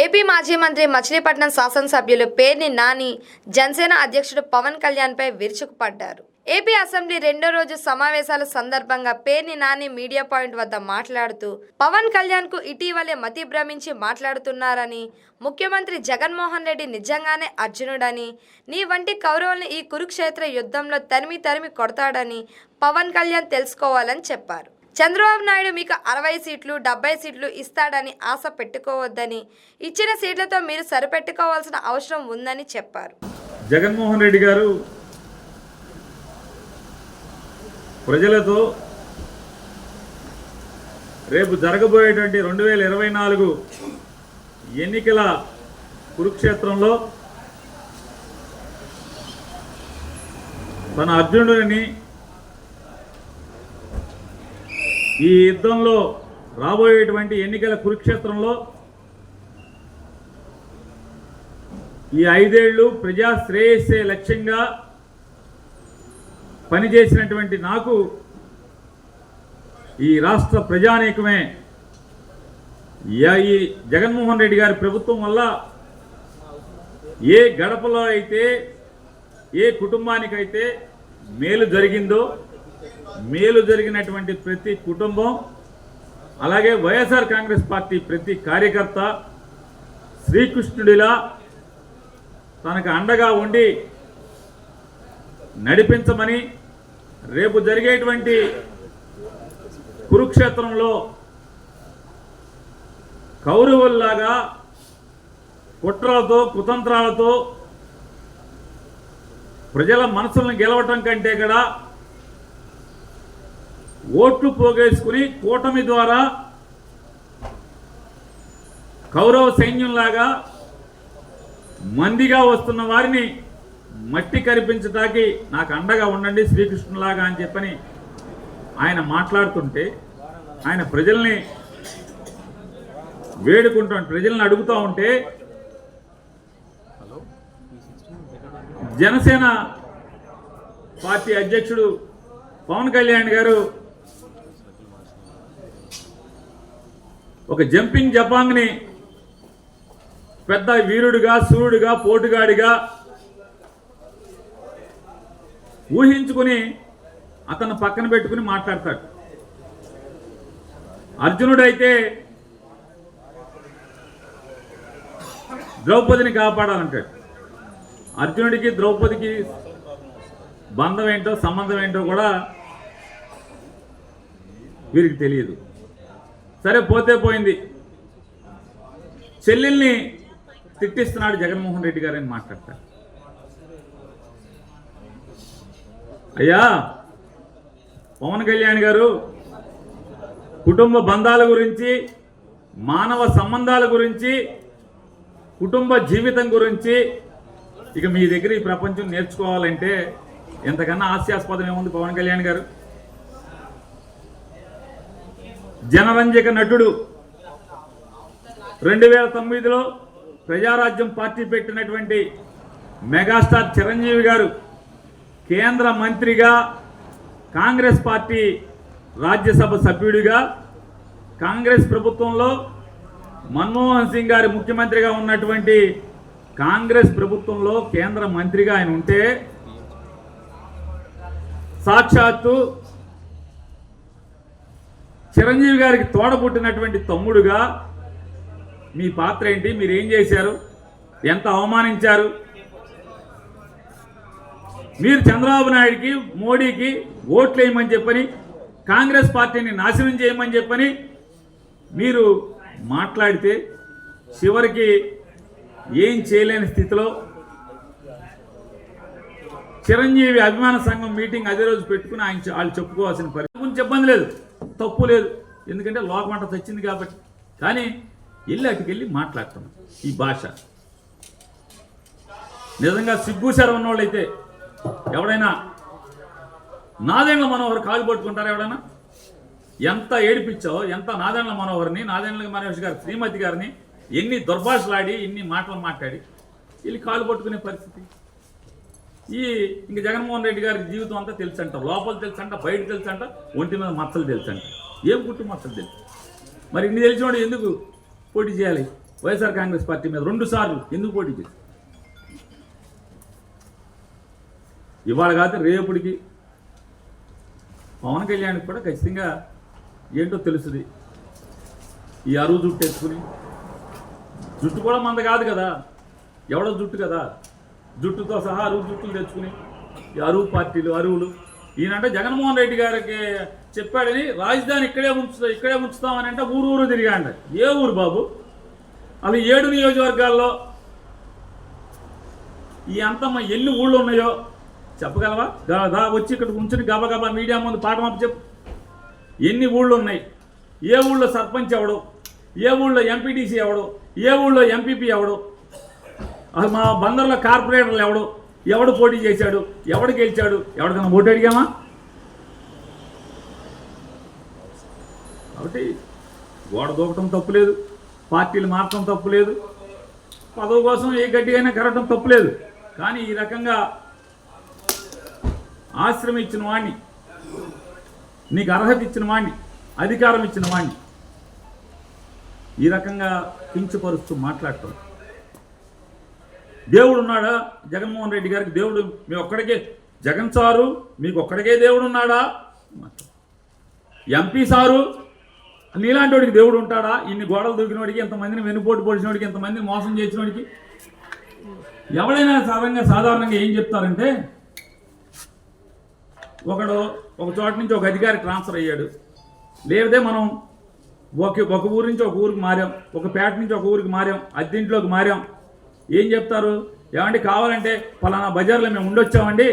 AP మాజీ మంత్రి మచిలీపట్నం శాసనసభ్యులు పేర్ని నాని జనసేన అధ్యక్షుడు పవన్ కళ్యాణ్పై విరుచుకుపడ్డారు. ఏపీ అసెంబ్లీ రెండో రోజు సమావేశాల సందర్భంగా పేర్ని నాని మీడియా పాయింట్ వద్ద మాట్లాడుతూ పవన్ కళ్యాణ్కు ఇటీవలే మతి భ్రమించి మాట్లాడుతున్నారని ముఖ్యమంత్రి జగన్మోహన్ రెడ్డి నిజంగానే అర్జునుడని నీ వంటి కౌరవులను ఈ కురుక్షేత్ర యుద్ధంలో తరిమి తరిమి కొడతాడని పవన్ కళ్యాణ్ తెలుసుకోవాలని చెప్పారు. చంద్రబాబు నాయుడు మీకు అరవై సీట్లు డెబ్బై సీట్లు ఇస్తాడని ఆశ పెట్టుకోవద్దని ఇచ్చిన సీట్లతో మీరు సరిపెట్టుకోవాల్సిన అవసరం ఉందని చెప్పారు. జగన్మోహన్ రెడ్డి గారు ప్రజలతో రేపు జరగబోయేటువంటి రెండు వేల ఇరవై నాలుగు ఎన్నికల కురుక్షేత్రంలో తన అర్జునుడిని ఈ యుద్ధంలో రాబోయేటువంటి ఎన్నికల కురుక్షేత్రంలో ఈ ఐదేళ్ళు ప్రజా శ్రేయస్సే లక్ష్యంగా పనిచేసినటువంటి నాకు ఈ రాష్ట్ర ప్రజానీకమే ఈ జగన్మోహన్ రెడ్డి గారి ప్రభుత్వం వల్ల ఏ గడపలో అయితే ఏ కుటుంబానికైతే మేలు జరిగిందో మేలు జరిగినటువంటి ప్రతి కుటుంబం అలాగే వైఎస్ఆర్ కాంగ్రెస్ పార్టీ ప్రతి కార్యకర్త శ్రీకృష్ణుడిలా తనకు అండగా ఉండి నడిపించమని రేపు జరిగేటువంటి కురుక్షేత్రంలో కౌరవుల్లాగా కుట్రలతో కుతంత్రాలతో ప్రజల మనసులను గెలవటం కంటే కూడా ఓట్లు పోగేసుకుని కూటమి ద్వారా కౌరవ సైన్యంలాగా మందిగా వస్తున్న వారిని మట్టి కరిపించడానికి నాకు అండగా ఉండండి శ్రీకృష్ణులాగా అని చెప్పని ఆయన మాట్లాడుతుంటే ఆయన ప్రజల్ని వేడుకుంటూ ప్రజల్ని అడుగుతూ ఉంటే జనసేన పార్టీ అధ్యక్షుడు పవన్ కళ్యాణ్ గారు ఒక జంపింగ్ జపాంగ్ని పెద్ద వీరుడిగా సూర్యుడిగా పోటుగాడిగా ఊహించుకుని అతను పక్కన పెట్టుకుని మాట్లాడతాడు. అర్జునుడైతే ద్రౌపదిని కాపాడాలంటాడు. అర్జునుడికి ద్రౌపదికి బంధం ఏంటో సంబంధం ఏంటో కూడా వీరికి తెలియదు. సరే పోతే పోయింది. చెల్లెల్ని తిట్టిస్తున్నాడు జగన్మోహన్ రెడ్డి గారు అని మాట్లాడతారు. అయ్యా పవన్ కళ్యాణ్ గారు కుటుంబ బంధాల గురించి మానవ సంబంధాల గురించి కుటుంబ జీవితం గురించి ఇక మీ దగ్గర ఈ ప్రపంచం నేర్చుకోవాలంటే ఎంతకన్నా హాస్యాస్పదం ఏముంది పవన్ కళ్యాణ్ గారు? జనరంజక నటుడు. రెండు వేల తొమ్మిదిలో ప్రజారాజ్యం పార్టీ పెట్టినటువంటి మెగాస్టార్ చిరంజీవి గారు కేంద్ర మంత్రిగా కాంగ్రెస్ పార్టీ రాజ్యసభ సభ్యుడిగా కాంగ్రెస్ ప్రభుత్వంలో మన్మోహన్ సింగ్ గారి ముఖ్యమంత్రిగా ఉన్నటువంటి కాంగ్రెస్ ప్రభుత్వంలో కేంద్ర మంత్రిగా ఆయన ఉంటే సాక్షాత్తు చిరంజీవి గారికి తోడబుట్టినటువంటి తమ్ముడుగా మీ పాత్ర ఏంటి? మీరు ఏం చేశారు? ఎంత అవమానించారు? మీరు చంద్రబాబు నాయుడికి మోడీకి ఓట్లు వేయమని చెప్పని కాంగ్రెస్ పార్టీని నాశనం చేయమని చెప్పని మీరు మాట్లాడితే చివరికి ఏం చేయలేని స్థితిలో చిరంజీవి అభిమాన సంఘం మీటింగ్ అదే రోజు పెట్టుకుని ఆయన వాళ్ళు చెప్పుకోవాల్సిన పరిస్థితి గురించి ఇబ్బంది లేదు. తప్పు లేదు. ఎందుకంటే లోకమంట తెచ్చింది కాబట్టి. కానీ వెళ్ళి అటుకెళ్ళి మాట్లాడుతున్నాం ఈ భాష. నిజంగా సిగ్గుసారి ఉన్నవాళ్ళైతే ఎవడైనా నాదేండ్ల మనోహర్ కాలు పట్టుకుంటారా ఎవడైనా? ఎంత ఏడిపించావు ఎంత నాదేండ్ల మనోహర్ని నాదేండ్ల మనోహర్ గారి శ్రీమతి గారిని ఎన్ని దుర్భాషలాడి ఎన్ని మాటలు మాట్లాడి వీళ్ళు కాలు పట్టుకునే పరిస్థితి. ఈ ఇంక జగన్మోహన్ రెడ్డి గారి జీవితం అంతా తెలుసంట లోపల తెలుసంట బయట తెలుసంట ఒంటి మీద మచ్చలు తెలుసంట. ఏం గుట్టు మచ్చలు తెలుసు? మరి ఇన్ని తెలిసినోడు ఎందుకు పోటీ చేయాలి? వైఎస్ఆర్ కాంగ్రెస్ పార్టీ మీద రెండు సార్లు ఎందుకు పోటీ చేశారు ఇవాళ కాదు రేపటికి పవన్ కళ్యాణ్కి కూడా ఖచ్చితంగా ఏంటో తెలుస్తుంది ఈ అరువు జుట్టు ఎత్తుకుని. జుట్టు కూడా మంద కాదు కదా. ఎవడో జుట్టు కదా. జుట్టుతో సహా అరువు జుట్టులు తెచ్చుకుని. అరువు పార్టీలు అరువులు. ఈయనంటే జగన్మోహన్ రెడ్డి గారికి చెప్పాడని రాజధాని ఇక్కడే ఉంచుతా ఇక్కడే ఉంచుతామని అంటే ఊరు ఊరు తిరిగాండి ఏ ఊరు బాబు? అది ఏడు నియోజకవర్గాల్లో ఈ అంతమ్మ ఎన్ని ఊళ్ళు ఉన్నాయో చెప్పగలవా? దా- దా వచ్చి ఇక్కడ ఉంచుని గబగబా మీడియా ముందు పాఠం చెప్పు. ఎన్ని ఊళ్ళు ఉన్నాయి? ఏ ఊళ్ళో సర్పంచ్ ఎవడు? ఏ ఊళ్ళో ఎంపీటీసీ ఎవడు? ఏ ఊళ్ళో ఎంపీపీ ఎవడు? మా బందర్లో కార్పొరేటర్లు ఎవడు? ఎవడు పోటీ చేశాడు? ఎవడు గెలిచాడు? ఎవడికైనా ఓటు అడిగామా? కాబట్టి గోడ దూకటం తప్పులేదు పార్టీలు మారటం తప్పులేదు పదవి కోసం ఏ గడ్డిగైనా కరగటం తప్పులేదు కానీ ఈ రకంగా ఆశ్రమం ఇచ్చిన వాణ్ణి నీకు అర్హత ఇచ్చిన వాణ్ణి అధికారం ఇచ్చిన వాణ్ణి ఈ రకంగా కించపరుస్తూ మాట్లాడటం. దేవుడు ఉన్నాడా జగన్మోహన్ రెడ్డి గారికి దేవుడు మీ ఒక్కడికే. జగన్ సారు మీకు ఒక్కడికే దేవుడు ఉన్నాడా ఎంపీ సారు నీలాంటి వాడికి దేవుడు ఉంటాడా? ఇన్ని గోడలు దూకినోడికి ఎంతమందిని వెనుపోటు పొడిచినోడికి ఎంతమందిని మోసం చేసినోడికి ఎవడైనా సాధారణంగా సాధారణంగా ఏం చెప్తారంటే ఒకడు ఒక చోట నుంచి ఒక అధికారి ట్రాన్స్ఫర్ అయ్యాడు. లేదే మనం ఒక ఒక ఊరి నుంచి ఒక ఊరికి మారాం. ఒక పేట నుంచి ఒక ఊరికి మారాం. అద్దెంట్లోకి మారాం. ఏం చెప్తారు? ఏమండి కావాలంటే ఫలానా బజార్లో మేము ఉండొచ్చామండి.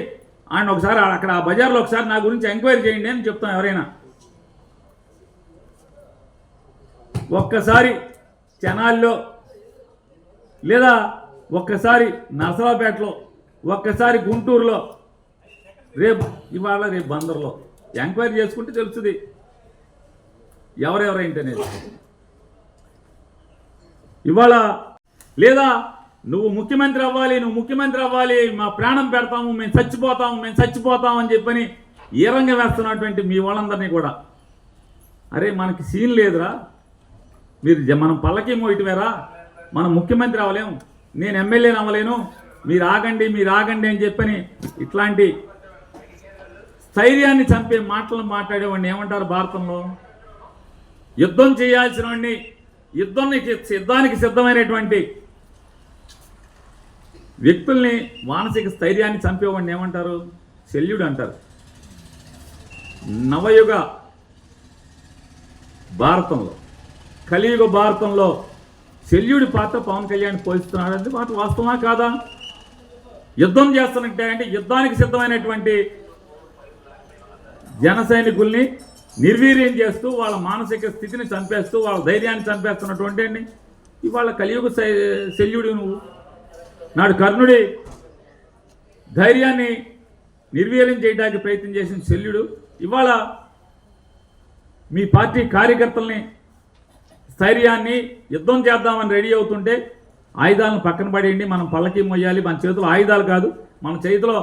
ఆయన ఒకసారి అక్కడ ఆ బజార్లో ఒకసారి నా గురించి ఎంక్వైరీ చేయండి అని చెప్తాం ఎవరైనా. ఒక్కసారి చెనాల్లో లేదా ఒక్కసారి నర్సరావుపేటలో ఒక్కసారి గుంటూరులో రేపు ఇవాళ రేపు బందర్లో ఎంక్వైరీ చేసుకుంటే తెలుస్తుంది. ఎవరెవరైంటనేది. ఇవాళ లేదా నువ్వు ముఖ్యమంత్రి అవ్వాలి నువ్వు ముఖ్యమంత్రి అవ్వాలి మా ప్రాణం పెడతాము మేము చచ్చిపోతాము మేము చచ్చిపోతాము అని చెప్పని ఈరంగా వేస్తున్నటువంటి మీ వాళ్ళందరినీ కూడా. అరే మనకి సీన్ లేదురా. మీరు జ- మనం పల్లకి మోయటమేరా? మనం ముఖ్యమంత్రి అవ్వలేము. నేను ఎమ్మెల్యేని అవ్వలేను. మీరు ఆగండి మీరు ఆగండి అని చెప్పని ఇట్లాంటి స్థైర్యాన్ని చంపే మాటలు మాట్లాడేవాడిని ఏమంటారు భారతంలో? యుద్ధం చేయాల్సిన వాడిని యుద్ధానికి యుద్ధానికి సిద్ధమైనటువంటి వ్యక్తుల్ని మానసిక స్థైర్యాన్ని చంపేవాడిని ఏమంటారు? శల్యుడు అంటారు. నవయుగ భారతంలో కలియుగ భారతంలో శల్యుడి పాత్ర పవన్ కళ్యాణ్ పోషిస్తున్నాడు అంటే మాట వాస్తవమా కాదా? యుద్ధం చేస్తున్నట్టే అంటే యుద్ధానికి సిద్ధమైనటువంటి జన సైనికుల్ని నిర్వీర్యం చేస్తూ వాళ్ళ మానసిక స్థితిని చంపేస్తూ వాళ్ళ ధైర్యాన్ని చంపేస్తున్నటువంటి అండి ఇవాళ కలియుగ శై- శల్యుడు నువ్వు. నాడు కర్ణుడి ధైర్యాన్ని నిర్వీర్యం చేయడానికి ప్రయత్నం చేసిన శల్యుడు ఇవాళ మీ పార్టీ కార్యకర్తల్ని స్థైర్యాన్ని యుద్ధం చేద్దామని రెడీ అవుతుంటే ఆయుధాలను పక్కన పడేయండి మనం పళ్ళకి మొయ్యాలి మన చేతిలో ఆయుధాలు కాదు మన చేతిలో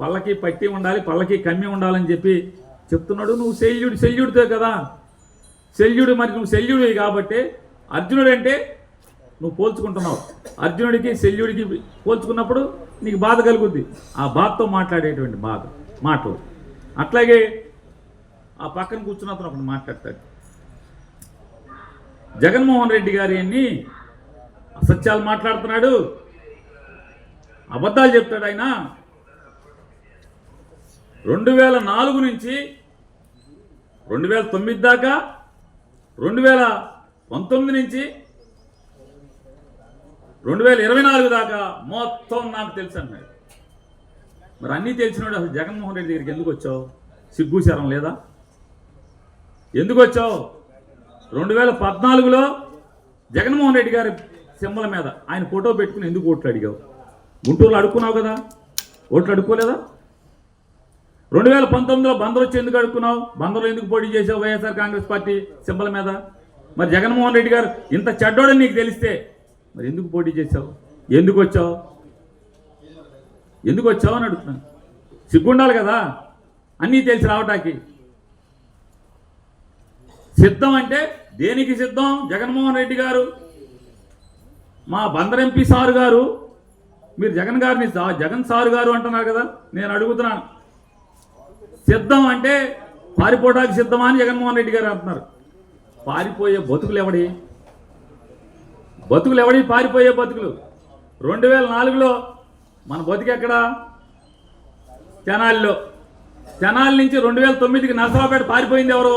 పళ్ళకి పట్టి ఉండాలి పళ్ళకి కమ్మి ఉండాలని చెప్పి చెప్తున్నాడు. నువ్వు శల్యుడు శల్యుడితో కదా. శల్యుడు మరి నువ్వు శల్యుడివి కాబట్టి అర్జునుడు అంటే నువ్వు పోల్చుకుంటున్నావు. అర్జునుడికి శల్యుడికి పోల్చుకున్నప్పుడు నీకు బాధ కలుగుద్ది. ఆ బాధతో మాట్లాడేటువంటి బాధ మాటలు. అట్లాగే ఆ పక్కన కూర్చున్న అతను ఒకటి మాట్లాడతాడు. జగన్మోహన్ రెడ్డి గారి అన్ని అసత్యాలు మాట్లాడుతున్నాడు. అబద్ధాలు చెప్తాడు ఆయన. రెండు వేల నాలుగు నుంచి రెండు వేల తొమ్మిది దాకా రెండు వేల పంతొమ్మిది నుంచి రెండు వేల ఇరవై నాలుగు దాకా మొత్తం నాకు తెలుసు అన్నాడు. మరి అన్నీ తెలిసినాడు అసలు జగన్మోహన్ రెడ్డి దగ్గరికి ఎందుకు వచ్చావు? సిగ్గు శరం లేదా? ఎందుకు వచ్చావు? రెండు వేల పద్నాలుగులో జగన్మోహన్ రెడ్డి గారి సింబల మీద ఆయన ఫోటో పెట్టుకుని ఎందుకు ఓట్లు అడిగావు? గుంటూరులో అడుక్కున్నావు కదా? ఓట్లు అడుక్కోలేదా? రెండు వేల పంతొమ్మిదిలో బందర్ వచ్చి ఎందుకు అడుక్కున్నావు? బందర్లో ఎందుకు పోటీ చేసావు వైఎస్ఆర్ కాంగ్రెస్ పార్టీ సింబల మీద? మరి జగన్మోహన్ రెడ్డి గారు ఇంత చెడ్డోడని నీకు తెలిస్తే మరి ఎందుకు పోటీ చేసావు ఎందుకు వచ్చావు? ఎందుకు వచ్చావు అని అడుగుతున్నాను. సిగ్గుండాలి కదా? అన్నీ తెలిసి రావటానికి. సిద్ధం అంటే దేనికి సిద్ధం? జగన్మోహన్ రెడ్డి గారు? మా బందర్ ఎంపీ సారు గారు? మీరు జగన్ గారిని జగన్ సారు గారు అంటున్నారు కదా? నేను అడుగుతున్నాను. సిద్ధం అంటే పారిపోవడానికి సిద్ధమా అని జగన్మోహన్ రెడ్డి గారు అంటున్నారు. పారిపోయే బతుకులు ఎవడి? బతుకులు ఎవడి పారిపోయే బతుకులు? రెండు వేల నాలుగులో మన బతుకు ఎక్కడ? తెనాలిలో. తెనాలి నుంచి రెండు వేల తొమ్మిదికి నరసరావుపేట పారిపోయింది ఎవరు?